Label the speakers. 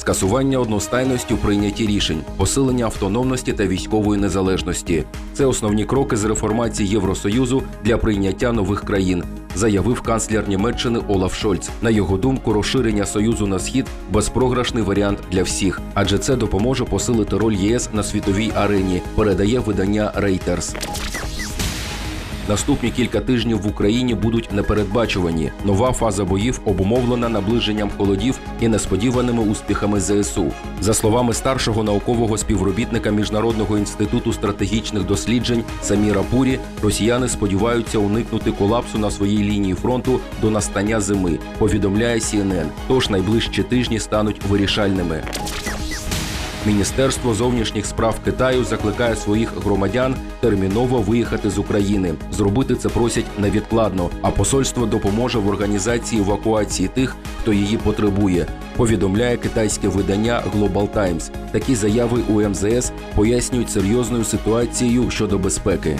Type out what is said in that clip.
Speaker 1: скасування одностайності у прийнятті рішень, посилення автономності та військової незалежності. Це основні кроки з реформації Євросоюзу для прийняття нових країн, заявив канцлер Німеччини Олаф Шольц. На його думку, розширення союзу на схід безпрограшний варіант для всіх, адже це допоможе посилити роль ЄС на світовій арені. Передає видання Reuters. Наступні кілька тижнів в Україні будуть непередбачувані. Нова фаза боїв обумовлена наближенням холодів і несподіваними успіхами ЗСУ. За словами старшого наукового співробітника Міжнародного інституту стратегічних досліджень Саміра Пурі, росіяни сподіваються уникнути колапсу на своїй лінії фронту до настання зими. Повідомляє CNN. Тож найближчі тижні стануть вирішальними. Міністерство зовнішніх справ Китаю закликає своїх громадян терміново виїхати з України. Зробити це просять невідкладно, а посольство допоможе в організації евакуації тих, хто її потребує. Повідомляє китайське видання Global Times. Такі заяви у МЗС пояснюють серйозною ситуацією щодо безпеки.